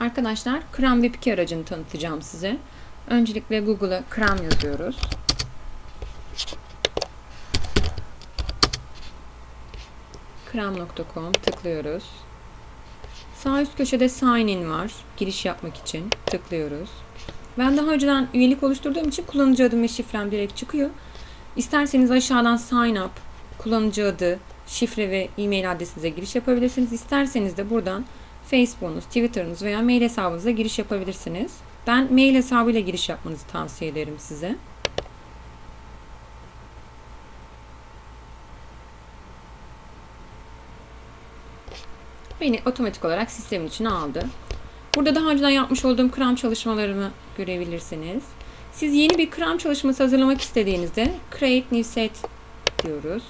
Arkadaşlar Kram Web2 aracını tanıtacağım size. Öncelikle Google'a Kram yazıyoruz. Kram.com tıklıyoruz. Sağ üst köşede sign in var. Giriş yapmak için tıklıyoruz. Ben daha önceden üyelik oluşturduğum için kullanıcı adım ve şifrem direkt çıkıyor. İsterseniz aşağıdan sign up, kullanıcı adı, şifre ve e-mail adresinize giriş yapabilirsiniz. İsterseniz de buradan Facebook'unuz, Twitter'ınız veya mail hesabınıza giriş yapabilirsiniz. Ben mail hesabıyla giriş yapmanızı tavsiye ederim size. Beni otomatik olarak sistemin içine aldı. Burada daha önceden yapmış olduğum kram çalışmalarımı görebilirsiniz. Siz yeni bir kram çalışması hazırlamak istediğinizde Create New Set diyoruz.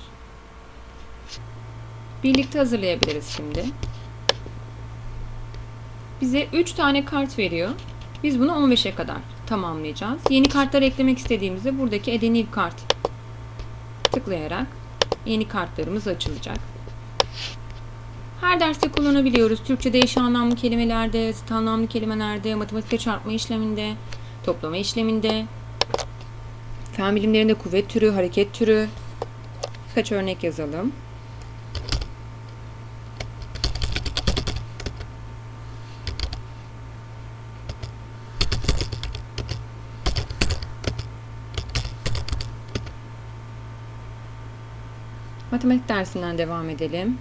Birlikte hazırlayabiliriz şimdi. Bize 3 tane kart veriyor. Biz bunu 15'e kadar tamamlayacağız. Yeni kartlar eklemek istediğimizde buradaki New Kart tıklayarak yeni kartlarımız açılacak. Her derste kullanabiliyoruz. Türkçe'de eş anlamlı kelimelerde, zıt anlamlı kelimelerde, matematikte çarpma işleminde, toplama işleminde, fen bilimlerinde kuvvet türü, hareket türü. Birkaç örnek yazalım. Matematik dersinden devam edelim.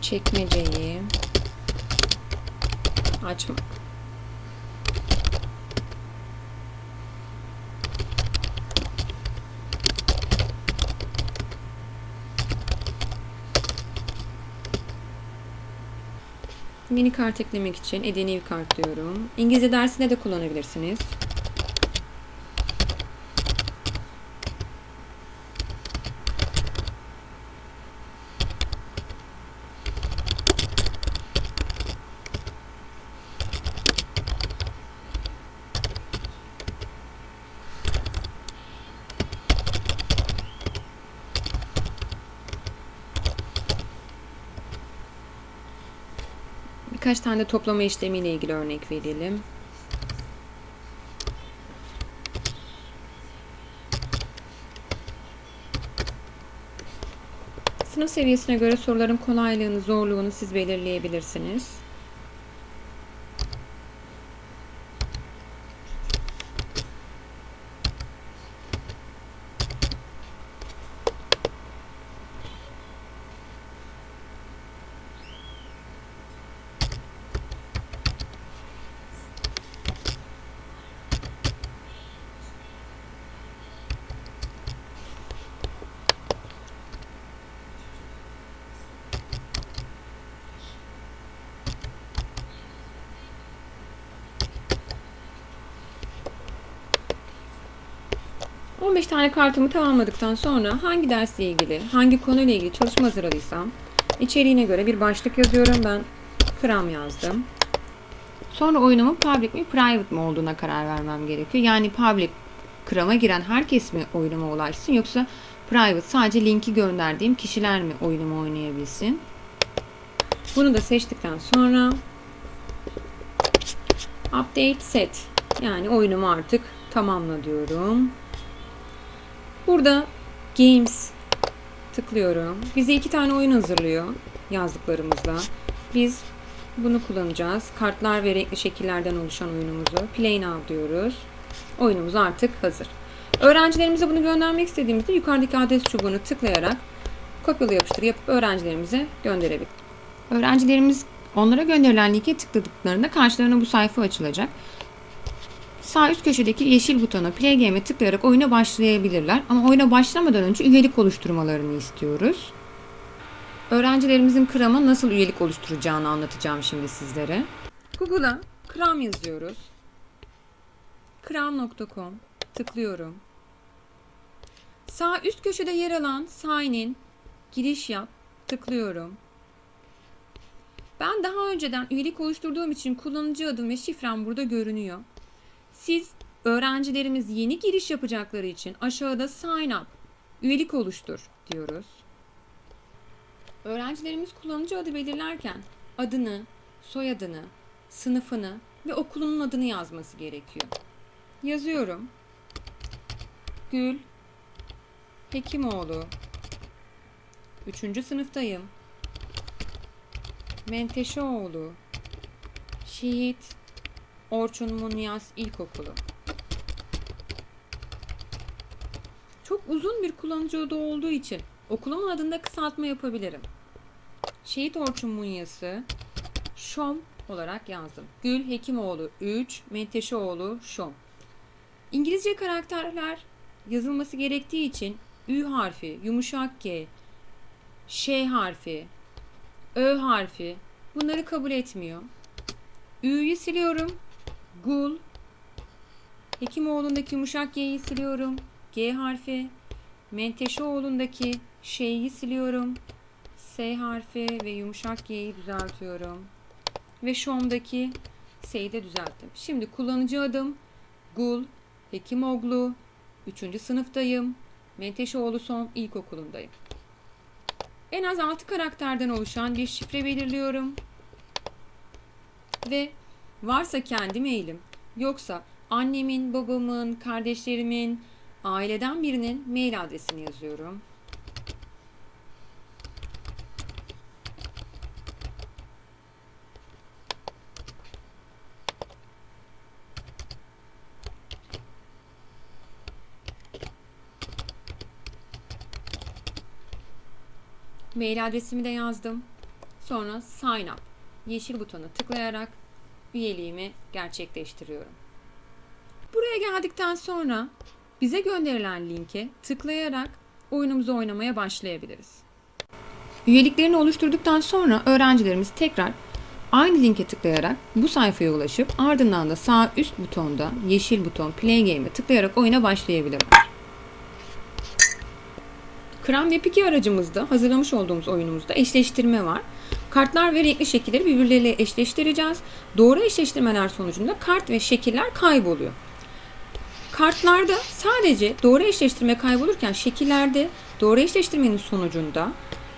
çekmeceyi açmak. Yeni kart eklemek için edeni kart diyorum. İngilizce dersinde de kullanabilirsiniz. Birkaç tane toplama işlemiyle ilgili örnek verelim. Sınıf seviyesine göre soruların kolaylığını, zorluğunu siz belirleyebilirsiniz. ...15 tane kartımı tamamladıktan sonra hangi dersle ilgili, hangi konuyla ilgili çalışma hazırladıysam... ...içeriğine göre bir başlık yazıyorum. Ben kram yazdım. Sonra oyunumun public mi private mi olduğuna karar vermem gerekiyor. Yani public krama giren herkes mi oyunuma ulaşsın yoksa private sadece linki gönderdiğim kişiler mi oyunumu oynayabilsin? Bunu da seçtikten sonra update set yani oyunumu artık tamamla diyorum. Burada games tıklıyorum. Bize iki tane oyun hazırlıyor yazdıklarımızla. Biz bunu kullanacağız. Kartlar ve renkli şekillerden oluşan oyunumuzu play now diyoruz. Oyunumuz artık hazır. Öğrencilerimize bunu göndermek istediğimizde yukarıdaki adres çubuğunu tıklayarak kopyala yapıştır yapıp öğrencilerimize gönderebilir. Öğrencilerimiz onlara gönderilen linke tıkladıklarında karşılarına bu sayfa açılacak. Sağ üst köşedeki yeşil butona Play Game'e tıklayarak oyuna başlayabilirler. Ama oyuna başlamadan önce üyelik oluşturmalarını istiyoruz. Öğrencilerimizin Kram'a nasıl üyelik oluşturacağını anlatacağım şimdi sizlere. Google'a Kram yazıyoruz. Kram.com tıklıyorum. Sağ üst köşede yer alan Sign in, giriş yap tıklıyorum. Ben daha önceden üyelik oluşturduğum için kullanıcı adım ve şifrem burada görünüyor. Siz öğrencilerimiz yeni giriş yapacakları için aşağıda sign up, üyelik oluştur diyoruz. Öğrencilerimiz kullanıcı adı belirlerken adını, soyadını, sınıfını ve okulunun adını yazması gerekiyor. Yazıyorum. Gül Hekimoğlu. Üçüncü sınıftayım. Menteşeoğlu. Şehit Orçun Munyas İlkokulu. Çok uzun bir kullanıcı adı olduğu için okulumun adında kısaltma yapabilirim. Şehit Orçun Munyası Şom olarak yazdım. Gül Hekimoğlu 3, Menteşeoğlu Şom. İngilizce karakterler yazılması gerektiği için Ü harfi, yumuşak G, Ş harfi, Ö harfi bunları kabul etmiyor. Ü'yü siliyorum. Gul. Hekimoğlu'ndaki yumuşak G'yi siliyorum. G harfi. Menteşeoğlu'ndaki şeyi siliyorum. S harfi ve yumuşak G'yi düzeltiyorum. Ve Şom'daki S'yi de düzelttim. Şimdi kullanıcı adım Gul, Hekimoğlu, 3. sınıftayım. Menteşeoğlu son ilkokulundayım. En az 6 karakterden oluşan bir şifre belirliyorum. Ve varsa kendi mailim, yoksa annemin, babamın, kardeşlerimin, aileden birinin mail adresini yazıyorum. Mail adresimi de yazdım. Sonra sign up yeşil butona tıklayarak üyeliğimi gerçekleştiriyorum. Buraya geldikten sonra bize gönderilen linke tıklayarak oyunumuzu oynamaya başlayabiliriz. Üyeliklerini oluşturduktan sonra öğrencilerimiz tekrar aynı linke tıklayarak bu sayfaya ulaşıp ardından da sağ üst butonda yeşil buton Play Game'e tıklayarak oyuna başlayabilirler. Kram Web 2 aracımızda hazırlamış olduğumuz oyunumuzda eşleştirme var. Kartlar ve renkli şekilleri birbirleriyle eşleştireceğiz. Doğru eşleştirmeler sonucunda kart ve şekiller kayboluyor. Kartlarda sadece doğru eşleştirme kaybolurken şekillerde doğru eşleştirmenin sonucunda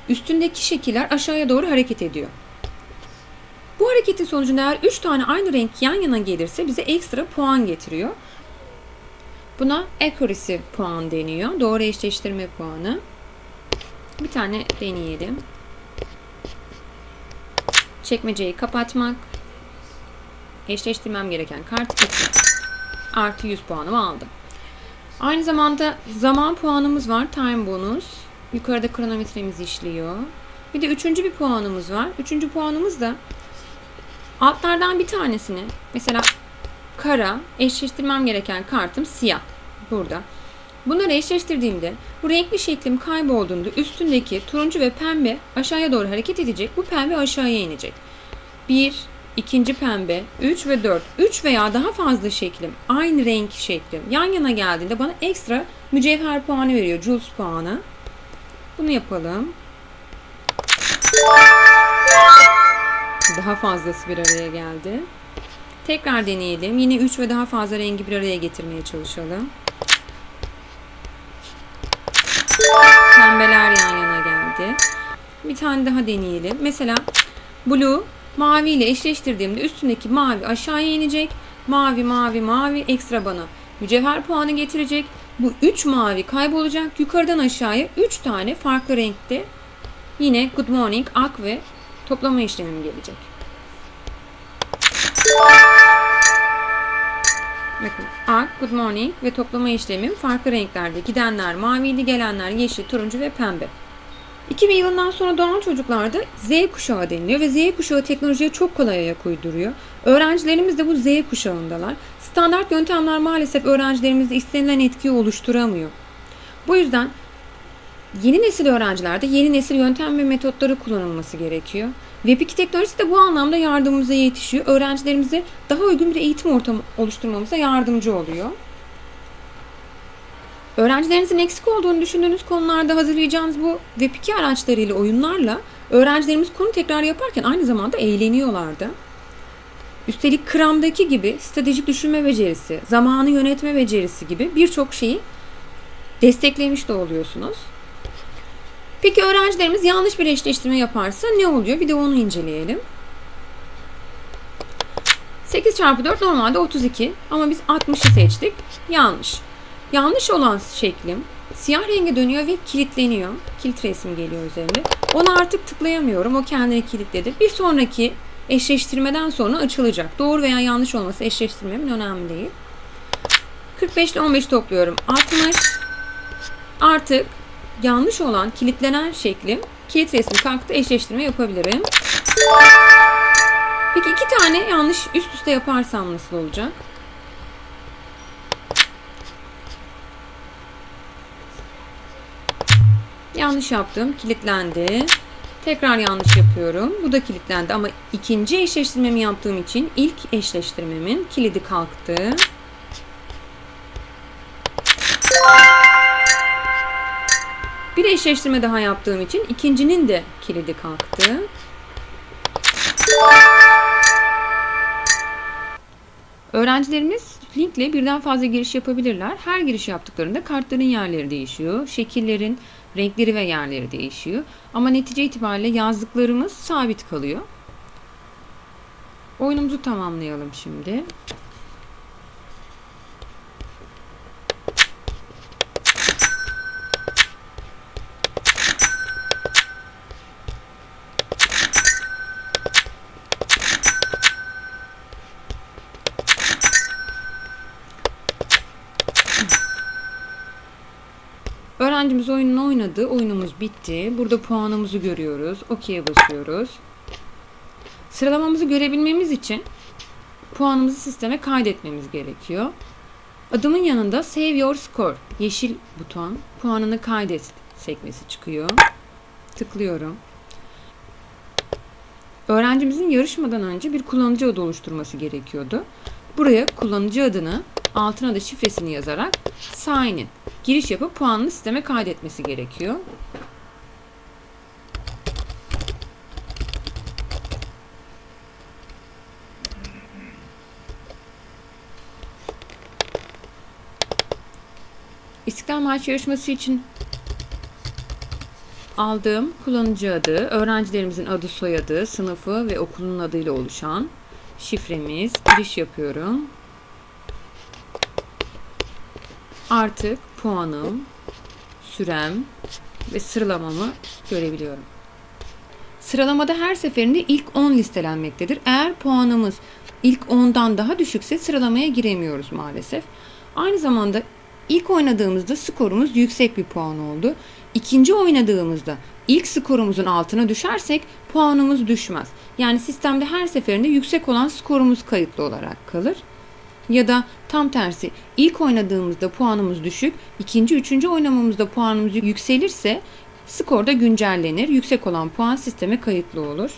üstündeki şekiller aşağıya doğru hareket ediyor. Bu hareketin sonucunda eğer 3 tane aynı renk yan yana gelirse bize ekstra puan getiriyor. Buna accuracy puan deniyor. Doğru eşleştirme puanı. Bir tane deneyelim. Çekmeceyi kapatmak. Eşleştirmem gereken kart gitti. Artı 100 puanımı aldım. Aynı zamanda zaman puanımız var. Time bonus. Yukarıda kronometremiz işliyor. Bir de üçüncü bir puanımız var. Üçüncü puanımız da altlardan bir tanesini mesela kara eşleştirmem gereken kartım siyah. Burada. Bunları eşleştirdiğimde bu renkli şeklim kaybolduğunda üstündeki turuncu ve pembe aşağıya doğru hareket edecek. Bu pembe aşağıya inecek. 1, ikinci pembe, 3 ve 4. 3 veya daha fazla şeklim, aynı renk şeklim yan yana geldiğinde bana ekstra mücevher puanı veriyor. Jules puanı. Bunu yapalım. Daha fazlası bir araya geldi. Tekrar deneyelim. Yine 3 ve daha fazla rengi bir araya getirmeye çalışalım. Pembeler yan yana geldi. Bir tane daha deneyelim. Mesela blue mavi ile eşleştirdiğimde üstündeki mavi aşağıya inecek. Mavi mavi mavi ekstra bana mücevher puanı getirecek. Bu 3 mavi kaybolacak. Yukarıdan aşağıya 3 tane farklı renkte yine good morning ak ve toplama işlemim gelecek. Bakın ak, good morning ve toplama işlemim farklı renklerde. Gidenler maviydi, gelenler yeşil, turuncu ve pembe. 2000 yılından sonra doğan çocuklarda Z kuşağı deniliyor ve Z kuşağı teknolojiye çok kolay ayak uyduruyor. Öğrencilerimiz de bu Z kuşağındalar. Standart yöntemler maalesef öğrencilerimizde istenilen etkiyi oluşturamıyor. Bu yüzden yeni nesil öğrencilerde yeni nesil yöntem ve metotları kullanılması gerekiyor. Web2 teknolojisi de bu anlamda yardımımıza yetişiyor. Öğrencilerimize daha uygun bir eğitim ortamı oluşturmamıza yardımcı oluyor. Öğrencilerinizin eksik olduğunu düşündüğünüz konularda hazırlayacağınız bu Web2 araçlarıyla, oyunlarla Öğrencilerimiz konu tekrar yaparken aynı zamanda eğleniyorlardı. Üstelik Kram'daki gibi stratejik düşünme becerisi, zamanı yönetme becerisi gibi birçok şeyi desteklemiş de oluyorsunuz. Peki öğrencilerimiz yanlış bir eşleştirme yaparsa ne oluyor? Bir de onu inceleyelim. 8 çarpı 4 normalde 32 ama biz 60'ı seçtik. Yanlış. Yanlış olan şeklim siyah renge dönüyor ve kilitleniyor. Kilit resmi geliyor üzerinde. Onu artık tıklayamıyorum. O kendini kilitledi. Bir sonraki eşleştirmeden sonra açılacak. Doğru veya yanlış olması eşleştirmemin önemli değil. 45 ile 15 topluyorum. 60 artık yanlış olan kilitlenen şeklim kilit resmi kalktı eşleştirme yapabilirim. Peki iki tane yanlış üst üste yaparsam nasıl olacak? Yanlış yaptım. Kilitlendi. Tekrar yanlış yapıyorum. Bu da kilitlendi ama ikinci eşleştirmemi yaptığım için ilk eşleştirmemin kilidi kalktı. Bir eşleştirme daha yaptığım için ikincinin de kilidi kalktı. Öğrencilerimiz linkle birden fazla giriş yapabilirler. Her giriş yaptıklarında kartların yerleri değişiyor. Şekillerin renkleri ve yerleri değişiyor. Ama netice itibariyle yazdıklarımız sabit kalıyor. Oyunumuzu tamamlayalım şimdi. Öğrencimiz oyununu oynadı. Oyunumuz bitti. Burada puanımızı görüyoruz. OK'ye basıyoruz. Sıralamamızı görebilmemiz için puanımızı sisteme kaydetmemiz gerekiyor. Adımın yanında Save Your Score yeşil buton puanını kaydet sekmesi çıkıyor. Tıklıyorum. Öğrencimizin yarışmadan önce bir kullanıcı adı oluşturması gerekiyordu. Buraya kullanıcı adını altına da şifresini yazarak sign in giriş yapıp puanını sisteme kaydetmesi gerekiyor. İstiklal Marşı yarışması için aldığım kullanıcı adı, öğrencilerimizin adı, soyadı, sınıfı ve okulun adıyla oluşan şifremiz. Giriş yapıyorum. Artık puanım, sürem ve sıralamamı görebiliyorum. Sıralamada her seferinde ilk 10 listelenmektedir. Eğer puanımız ilk 10'dan daha düşükse sıralamaya giremiyoruz maalesef. Aynı zamanda ilk oynadığımızda skorumuz yüksek bir puan oldu. İkinci oynadığımızda ilk skorumuzun altına düşersek puanımız düşmez. Yani sistemde her seferinde yüksek olan skorumuz kayıtlı olarak kalır. Ya da tam tersi ilk oynadığımızda puanımız düşük, ikinci, üçüncü oynamamızda puanımız yükselirse skor da güncellenir. Yüksek olan puan sisteme kayıtlı olur.